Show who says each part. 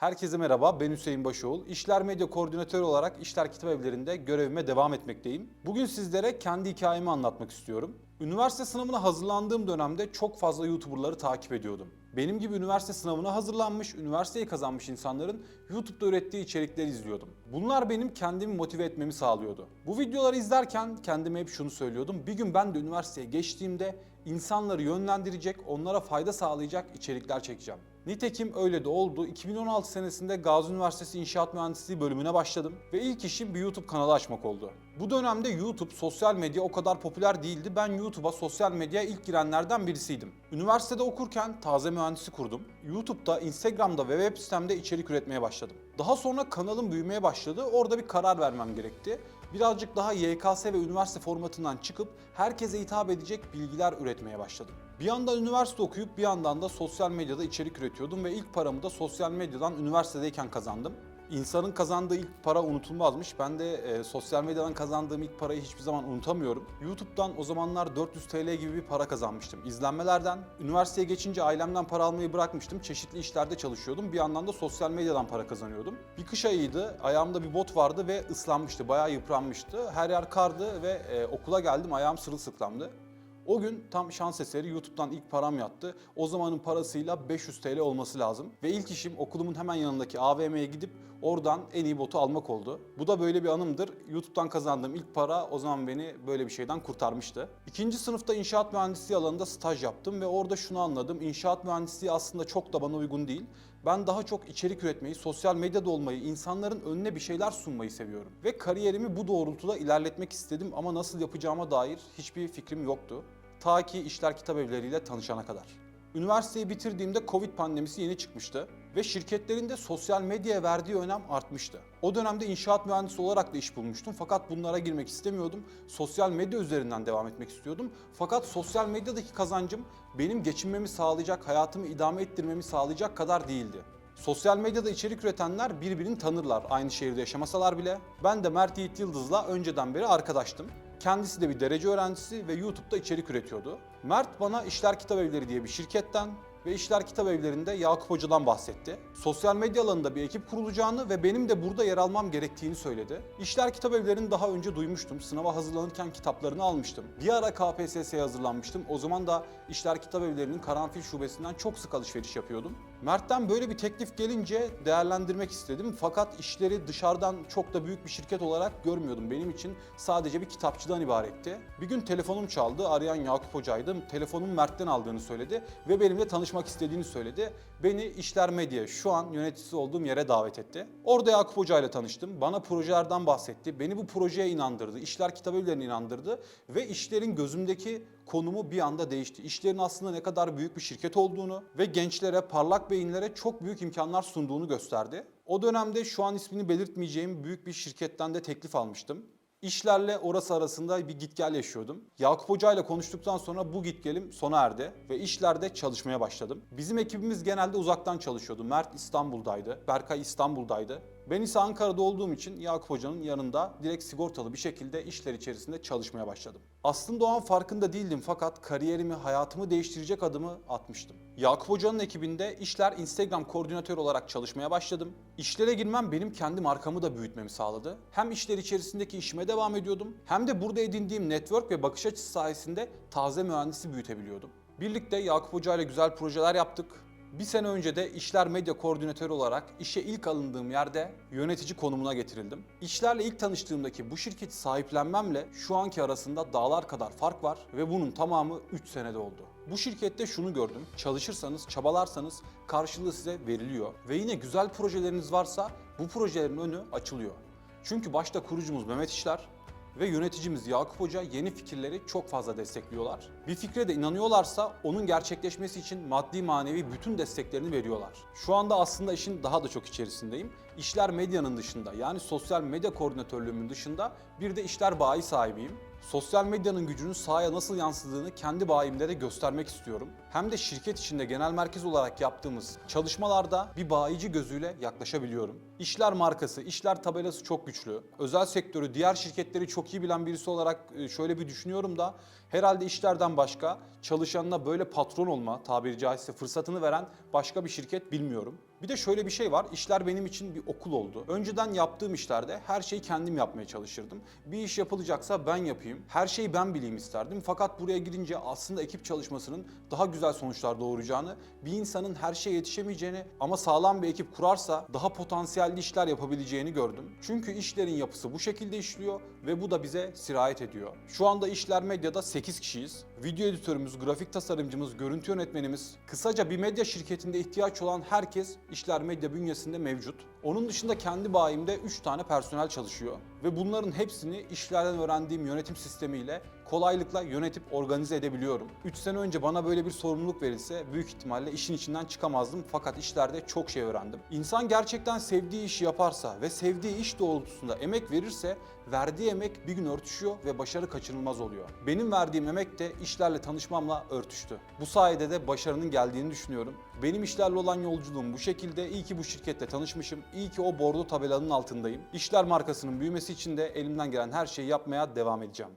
Speaker 1: Herkese merhaba, ben Hüseyin Başoğul. İşler Medya Koordinatörü olarak İşler Kitap Evleri'nde görevime devam etmekteyim. Bugün sizlere kendi hikayemi anlatmak istiyorum. Üniversite sınavına hazırlandığım dönemde çok fazla YouTuber'ları takip ediyordum. Benim gibi üniversite sınavına hazırlanmış, üniversiteyi kazanmış insanların YouTube'da ürettiği içerikleri izliyordum. Bunlar benim kendimi motive etmemi sağlıyordu. Bu videoları izlerken kendime hep şunu söylüyordum. Bir gün ben de üniversiteye geçtiğimde insanları yönlendirecek, onlara fayda sağlayacak içerikler çekeceğim. Nitekim öyle de oldu. 2016 senesinde Gazi Üniversitesi İnşaat Mühendisliği bölümüne başladım ve ilk işim bir YouTube kanalı açmak oldu. Bu dönemde YouTube, sosyal medya o kadar popüler değildi. Ben YouTube'a, sosyal medyaya ilk girenlerden birisiydim. Üniversitede okurken taze mühendisi kurdum. YouTube'da, Instagram'da ve web sitemde içerik üretmeye başladım. Daha sonra kanalım büyümeye başladı. Orada bir karar vermem gerekti. Birazcık daha YKS ve üniversite formatından çıkıp herkese hitap edecek bilgiler üretmeye başladım. Bir yandan üniversite okuyup bir yandan da sosyal medyada içerik üretiyordum ve ilk paramı da sosyal medyadan üniversitedeyken kazandım. İnsanın kazandığı ilk para unutulmazmış. Ben de e, sosyal medyadan kazandığım ilk parayı hiçbir zaman unutamıyorum. YouTube'dan o zamanlar 400 TL gibi bir para kazanmıştım. İzlenmelerden, üniversiteye geçince ailemden para almayı bırakmıştım. Çeşitli işlerde çalışıyordum. Bir yandan da sosyal medyadan para kazanıyordum. Bir kış ayıydı. Ayağımda bir bot vardı ve ıslanmıştı. Bayağı yıpranmıştı. Her yer kardı ve e, okula geldim. Ayağım sırılsıklamdı. O gün tam şans eseri YouTube'dan ilk param yattı. O zamanın parasıyla 500 TL olması lazım. Ve ilk işim okulumun hemen yanındaki AVM'ye gidip oradan en iyi botu almak oldu. Bu da böyle bir anımdır. YouTube'dan kazandığım ilk para o zaman beni böyle bir şeyden kurtarmıştı. İkinci sınıfta inşaat mühendisliği alanında staj yaptım ve orada şunu anladım. İnşaat mühendisliği aslında çok da bana uygun değil. Ben daha çok içerik üretmeyi, sosyal medyada olmayı, insanların önüne bir şeyler sunmayı seviyorum. Ve kariyerimi bu doğrultuda ilerletmek istedim ama nasıl yapacağıma dair hiçbir fikrim yoktu. Ta ki işler kitap evleriyle tanışana kadar. Üniversiteyi bitirdiğimde Covid pandemisi yeni çıkmıştı ve şirketlerin de sosyal medyaya verdiği önem artmıştı. O dönemde inşaat mühendisi olarak da iş bulmuştum fakat bunlara girmek istemiyordum. Sosyal medya üzerinden devam etmek istiyordum. Fakat sosyal medyadaki kazancım benim geçinmemi sağlayacak, hayatımı idame ettirmemi sağlayacak kadar değildi. Sosyal medyada içerik üretenler birbirini tanırlar aynı şehirde yaşamasalar bile. Ben de Mert Yiğit Yıldız'la önceden beri arkadaştım. Kendisi de bir derece öğrencisi ve YouTube'da içerik üretiyordu. Mert bana İşler Kitap Evleri diye bir şirketten ve İşler Kitap Evleri'nde Yakup Hoca'dan bahsetti. Sosyal medya alanında bir ekip kurulacağını ve benim de burada yer almam gerektiğini söyledi. İşler Kitap Evleri'ni daha önce duymuştum. Sınava hazırlanırken kitaplarını almıştım. Bir ara KPSS'ye hazırlanmıştım. O zaman da İşler Kitap Evleri'nin Karanfil Şubesi'nden çok sık alışveriş yapıyordum. Mert'ten böyle bir teklif gelince değerlendirmek istedim. Fakat işleri dışarıdan çok da büyük bir şirket olarak görmüyordum. Benim için sadece bir kitapçıdan ibaretti. Bir gün telefonum çaldı. Arayan Yakup Hoca'ydı. Telefonumu Mert'ten aldığını söyledi ve benimle tanışmak istediğini söyledi. Beni İşler Medya şu an yöneticisi olduğum yere davet etti. Orada Yakup Hoca ile tanıştım. Bana projelerden bahsetti. Beni bu projeye inandırdı. İşler Kitap Evleri'ne inandırdı ve işlerin gözümdeki konumu bir anda değişti. İşlerin aslında ne kadar büyük bir şirket olduğunu ve gençlere, parlak beyinlere çok büyük imkanlar sunduğunu gösterdi. O dönemde şu an ismini belirtmeyeceğim büyük bir şirketten de teklif almıştım. İşlerle orası arasında bir git gel yaşıyordum. Yakup Hoca ile konuştuktan sonra bu git gelim sona erdi ve işlerde çalışmaya başladım. Bizim ekibimiz genelde uzaktan çalışıyordu. Mert İstanbul'daydı, Berkay İstanbul'daydı. Ben ise Ankara'da olduğum için Yakup Hoca'nın yanında direkt sigortalı bir şekilde işler içerisinde çalışmaya başladım. Aslında o an farkında değildim fakat kariyerimi, hayatımı değiştirecek adımı atmıştım. Yakup Hoca'nın ekibinde işler Instagram koordinatörü olarak çalışmaya başladım. İşlere girmem benim kendi markamı da büyütmemi sağladı. Hem işler içerisindeki işime devam ediyordum hem de burada edindiğim network ve bakış açısı sayesinde taze mühendisi büyütebiliyordum. Birlikte Yakup Hoca ile güzel projeler yaptık. Bir sene önce de işler medya koordinatörü olarak işe ilk alındığım yerde yönetici konumuna getirildim. İşlerle ilk tanıştığımdaki bu şirketi sahiplenmemle şu anki arasında dağlar kadar fark var ve bunun tamamı 3 senede oldu. Bu şirkette şunu gördüm. Çalışırsanız, çabalarsanız karşılığı size veriliyor. Ve yine güzel projeleriniz varsa bu projelerin önü açılıyor. Çünkü başta kurucumuz Mehmet İşler, ve yöneticimiz Yakup Hoca yeni fikirleri çok fazla destekliyorlar. Bir fikre de inanıyorlarsa onun gerçekleşmesi için maddi manevi bütün desteklerini veriyorlar. Şu anda aslında işin daha da çok içerisindeyim. İşler medyanın dışında yani sosyal medya koordinatörlüğümün dışında bir de işler bayi sahibiyim. Sosyal medyanın gücünün sahaya nasıl yansıdığını kendi bayimde de göstermek istiyorum. Hem de şirket içinde genel merkez olarak yaptığımız çalışmalarda bir bayici gözüyle yaklaşabiliyorum. İşler markası, işler tabelası çok güçlü. Özel sektörü, diğer şirketleri çok iyi bilen birisi olarak e, şöyle bir düşünüyorum da Herhalde işlerden başka çalışanına böyle patron olma tabiri caizse fırsatını veren başka bir şirket bilmiyorum. Bir de şöyle bir şey var. İşler benim için bir okul oldu. Önceden yaptığım işlerde her şeyi kendim yapmaya çalışırdım. Bir iş yapılacaksa ben yapayım. Her şeyi ben bileyim isterdim. Fakat buraya gidince aslında ekip çalışmasının daha güzel sonuçlar doğuracağını, bir insanın her şeye yetişemeyeceğini ama sağlam bir ekip kurarsa daha potansiyelli işler yapabileceğini gördüm. Çünkü işlerin yapısı bu şekilde işliyor ve bu da bize sirayet ediyor. Şu anda İşler Medya'da 8 kişiyiz. Video editörümüz, grafik tasarımcımız, görüntü yönetmenimiz, kısaca bir medya şirketinde ihtiyaç olan herkes İşler Medya bünyesinde mevcut. Onun dışında kendi bayimde 3 tane personel çalışıyor ve bunların hepsini işlerden öğrendiğim yönetim sistemiyle kolaylıkla yönetip organize edebiliyorum. 3 sene önce bana böyle bir sorumluluk verilse büyük ihtimalle işin içinden çıkamazdım fakat işlerde çok şey öğrendim. İnsan gerçekten sevdiği işi yaparsa ve sevdiği iş doğrultusunda emek verirse verdiği emek bir gün örtüşüyor ve başarı kaçınılmaz oluyor. Benim verdiğim emek de işlerle tanışmamla örtüştü. Bu sayede de başarının geldiğini düşünüyorum. Benim işlerle olan yolculuğum bu şekilde. İyi ki bu şirkette tanışmışım. İyi ki o bordo tabelanın altındayım. İşler markasının büyümesi için de elimden gelen her şeyi yapmaya devam edeceğim.